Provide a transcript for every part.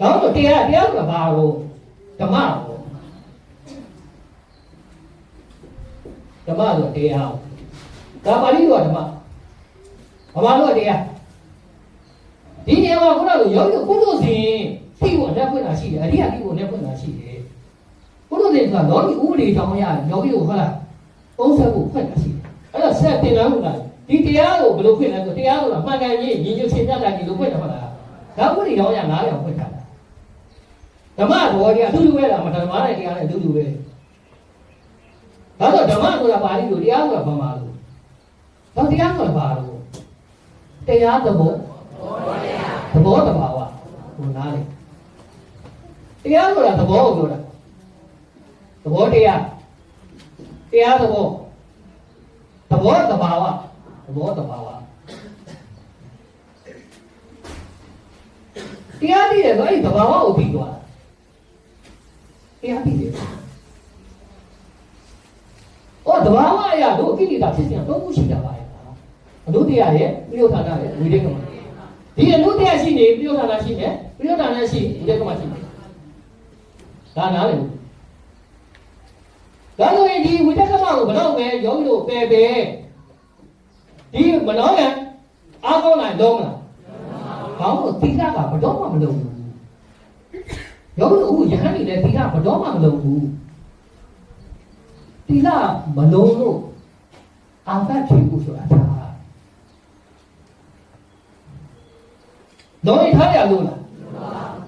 ဒါတော့တရားတရားဆိုတာဘာလို့ဓမ္မကိုဓမ္မဆိုတရားဒါပါဠိတော်ဓမ္မဘာမှလို့တရားဒီနေရာမှာခုနကယောဂီကုသိုလ်စဉ်သိဖို့လက်ဖွင့်တာရှိတယ်အရိယာသိဖို့လက်ဖွင့်တာရှိတယ်ကုသိုလ်စဉ်ကလောကီဥပဒေကြောင့်ရယောဂီကိုဟုတ်လားပုံစံကိုဖွင့်တာရှိတယ်အဲ့တော့ဆက်တင်လာလို့လားဒီတရားကိုဘယ်လိုဖွင့်လဲဆိုတရားဆိုတာမှန်ကန်ကြီးညီညွတ်ချင်းပြတ်တာကြီးလို့ဖွင့်တယ်ဟုတ်လားဒါဥပဒေကြောင့်ရနားလည်ဖွင့်တာ ဓမ္မဘောကြီးအတူတူပဲလားမဓမ္မနဲ့တရားနဲ့အတူတူပဲဒါတော့ဓမ္မဆိုတာပါဠိလိုတရားဆိုတာဘာမှလို့တော့တရားဆိုတာဘာလို့တရားသဘောသဘောတဘာဝဟိုနားလေတရားဆိုတာသဘောကိုပြောတာသဘောတရားတရားသဘောသဘောတဘာဝသဘောတဘာဝတရားတည်တယ်ဆိုအဲ့ဒီသဘာဝကိုပြီးသွားတာ တရားတည်တယ်။အော်တဘာဝအရာတို့အကိလေသာဖြစ်စဉ်တော့ခုရှိတာပါရဲ့။အနုတရားရဲ့ပြိယုဌာနရဲ့ဝိရိကမ။ဒီအနုတရားရှိနေပြိယုဌာနရှိနေပြိယုဌာနရှိဝိရိကမရှိနေ။ဒါနားလေ။ဒါဆိုရင်ဒီဝိတကမကိုဘယ်တော့ပဲယောဂီတို့ပယ်ပယ်ဒီမနောကအားကောင်းနိုင်တော့မလား။ဘာလို့သီလကဘယ်တော့မှမလုပ်ဘူး။ ယောဂီတို့အခုယဟန်နေလဲသီလဘယ်တော့မှမလုပ်ဘူး။သီလမလုံးလို့အာသတ်ချေဖို့ဆိုတာဒါလုံးထားရလို့လား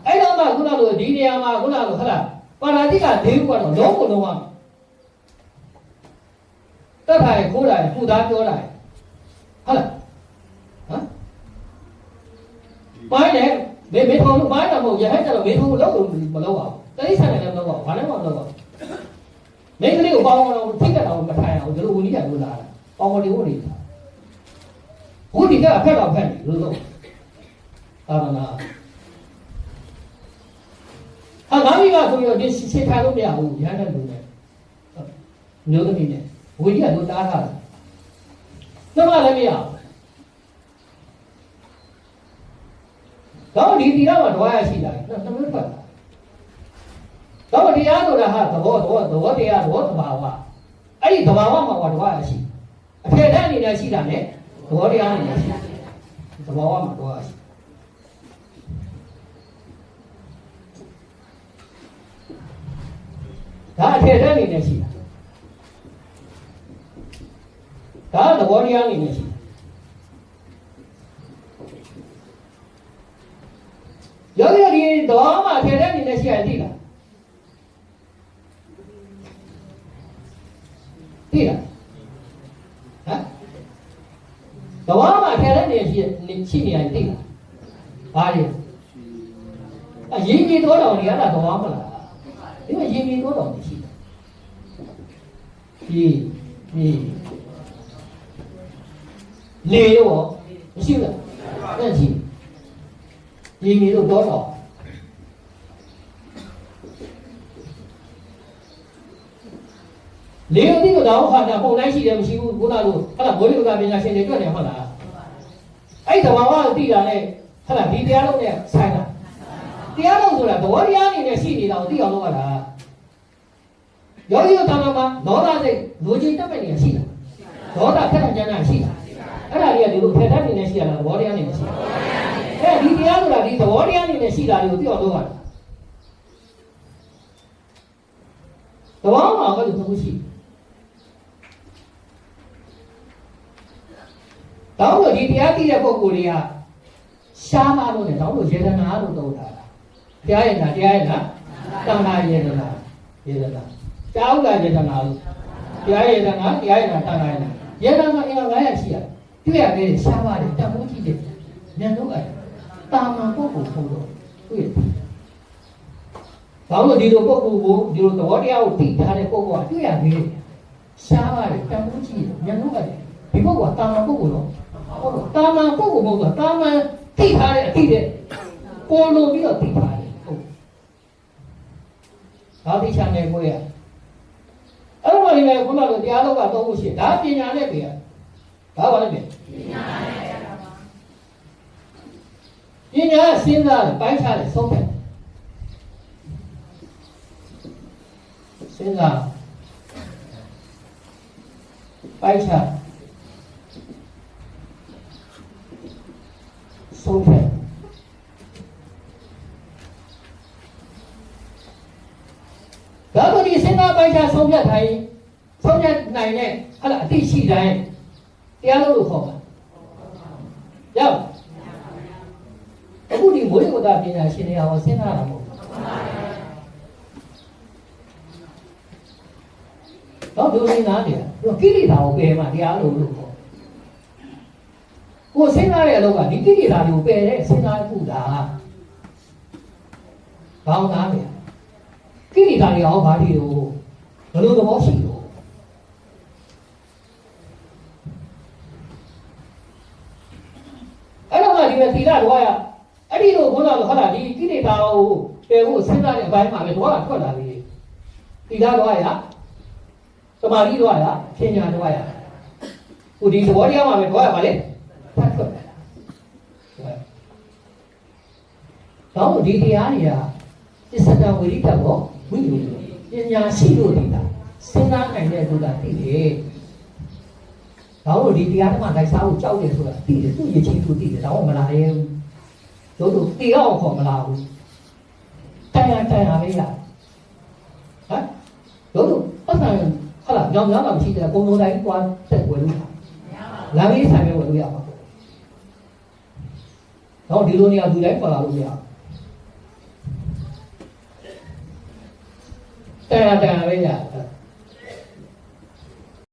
အဲ့တော့မှခုနလိုဒီနေရာမှာခုနလိုဟုတ်လားပါရာတိက၄ခုကတော့လုံးကိုလုံးအောင်တက်ထိုင်ခိုးတိုင်းပူသားပြောတိုင်းဟုတ်လားဟမ်ပိုင်းတယ် မေမေထုံလို့ပိုင်းတော့မဟုတ်ရဟန်းကျတော့မေထုံလို့လောက်လို့မလောက်ပါဘူးတိရစ္ဆာန်လည်းမလောက်ပါဘူးဘာလည်းမလောက်ပါဘူးမိန်းကလေးကိုပေါင်းအောင်ထိတ်ကြတော့မထိုင်အောင်ဒီလိုဝင်ကြီးကလို့လာတာပေါင်းပေါ်လေးဝင်နေတာဘုဒီကအဖက်တော့ဖက်နေလို့ဆိုအာမနာအာငါမိကဆိုရဒီစေထားလို့မရဘူးရဟန်းတဲ့လူနဲ့မျိုးသမီးနဲ့ဝင်ကြီးကလို့တားထားတယ်တော့လည်းမရဘူး တော့ဒီတီတော့တော့ရရှိတာနော်သမီးဖတ်တာတော့တရားဆိုတာဟာသဘောသဘောသဘောတရားသဘောသဘာဝအဲ့ဒီသဘာဝမှာကတော့ရရှိအထက်တန်းအနေနဲ့ရှိတာ ਨੇ သဘောတရားအနေနဲ့ရှိသဘာဝမှာတော့ရရှိဒါအထက်တန်းအနေနဲ့ရှိတာဒါသဘောတရားအနေနဲ့ရှိ ယောဂီဒီတော့မှအထက်တန်းအနေနဲ့ရှိရသိလားသိလားဟမ်ဘဝမှာထဲတဲ့နေရှိရှိနေရင်သိလားဘာလဲအရင်ကြီးတော့တော်နေရတာဘဝမလားဒီမှာရင်ကြီးတော့တော်နေရှိတယ်ဒီဒီ လေရောမရှိဘူးလားအဲ့ရှိရင်ကြီးတော့တော်တော်လေအတိကတော့ဟာတာပုံလိုက်ရှိတယ်မရှိဘူးခုနကလိုဟာတာဘောဓိဥဒ္ဒပညာရှင်တွေတွေ့တယ်ဟုတ်လားအဲ့ဒီသဘာဝကိုသိတာနဲ့ဟာတာဒီတရားလုံးနဲ့ဆိုင်တာတရားလုံးဆိုတာသဘောတရားအနေနဲ့ရှိနေတာကိုသိအောင်လုပ်ရတာယောဂီတို့တာမှာဒေါသစိတ်လူချင်းတက်မဲ့နေရှိတာဒေါသခက်တဲ့ဉာဏ်ရှိတာအဲ့ဒါတွေကဒီလိုထက်ထက်နေနဲ့ရှိရတာသဘောတရားအနေနဲ့ရှိတာအဲ့ဒီတရားဆိုတာဒီသဘောတရားအနေနဲ့ရှိတာတွေကိုသိအောင်လုပ်ရတာသဘောမှာဘာလို့သုံးရှိတော င်းလို့ဒီတရားသိတဲ့ပုဂ္ဂိုလ်တွေကရှားလာလို့ねတောင်းလို့ယေဒနာလို့သုံးတာတရားရနာတရားရနာတဏှာယေဒနာယေဒနာတောင်းလာယေဒနာလို့တရားရနာတရားရနာတဏှာရနာယေဒနာအင်္ဂါ900ရှိရတွေ့ရတယ်ရှားပါတယ်တမိုးကြည့်တယ်ဉာဏ်တော့အဲ့တာမန်ပုဂ္ဂိုလ်ဆုံးတော့တွေ့တယ်ဘာလို့ဒီလိုပုဂ္ဂိုလ်ကိုဒီလိုသဘောတရားကိုသိထားတဲ့ပုဂ္ဂိုလ်ကတွေ့ရသေးတယ်ရှားပါတယ်တမိုးကြည့်တယ်ဉာဏ်တော့အဲ့ဒီပုဂ္ဂိုလ်ကတာမန်ပုဂ္ဂိုလ်တော့ဟု တာမန်ပုဂ္ဂိုလ်မဟုတ်တာတာမန်သိထားတဲ့အတိတဲ့ပေါ်လွန်ပြီးတော့သိထားတယ်ဟုတ်ဘာသိချင်လဲကိုရအဲ့လိုလည်းခုနကတရားလောကသုံးဖို့ရှိဒါပညာနဲ့ပြရဘာပါလဲပညာနဲ့ပညာစဉ်းစားတယ်ပိုင်းခြားတယ်ဆုံးဖြတ်စဉ်းစားပိုင်းခြား ဆုံးဖြတ်နိုင်တဲ့ဟာအသိရှိတိုင်းတရားလို့လို့ခေါ်ပါရောက်အခုဒီမွေးဝတ္တပညာရှင်တွေဟောစဉ်းစားတာမဟုတ်ဘူး။တော့ဒုစင်းသားတွေကသူကိရိတာကိုပယ်မှတရားလို့လို့ခေါ်။ကိုစဉ်းစားတဲ့အလုပ်ကဒီကိရိတာကိုပယ်တဲ့စဉ်းစားမှုလား။ဘောင်းသားတွေကိရိတာတွေဟောဘာတွေလို့ဘယ်လိုသဘောရှိလို့ လတော့ရအဲ့ဒီလိုဘုရားကဟုတ်လားဒီကိလေသာကိုပယ်ဖို့စဉ်းစားတဲ့အပိုင်းမှာပဲတော့ကထွက်လာပြီဒီလားတော့ရသမာဓိတော့ရပညာတော့ရဟိုဒီသဘောတရားမှာပဲတော့ရပါလေဖတ်ထွက်လာတော့ဒီတရားတွေကသစ္စာတဝိရိတဘောဝိညာဉ်ပညာရှိလို့ဒီတာစဉ်းစားနိုင်တဲ့သူကသိတယ် ဒါတို့ဒီတရားဓမ္မလိုက်စားဖို့ကြောက်တယ်ဆိုတာသိတယ်သူ့ရချင်းသူသိတယ်ဒါမှမလာရဲဘူးတို့တို့တေအောင်ခေါ်မလားဘူးတိုင်ရတိုင်ရပဲရဟမ်တို့တို့ပတ်စံဟာလာညောင်ညောင်တော့ရှိတယ်ပုံပုံတိုင်းကွာတက်ဝယ်လို့လာမင်းဆိုင်ပဲဝယ်လို့ရပါတော့ဒီလိုနေရာသူတိုင်းပေါ်လာလို့မရတိုင်ရတိုင်ရပဲရ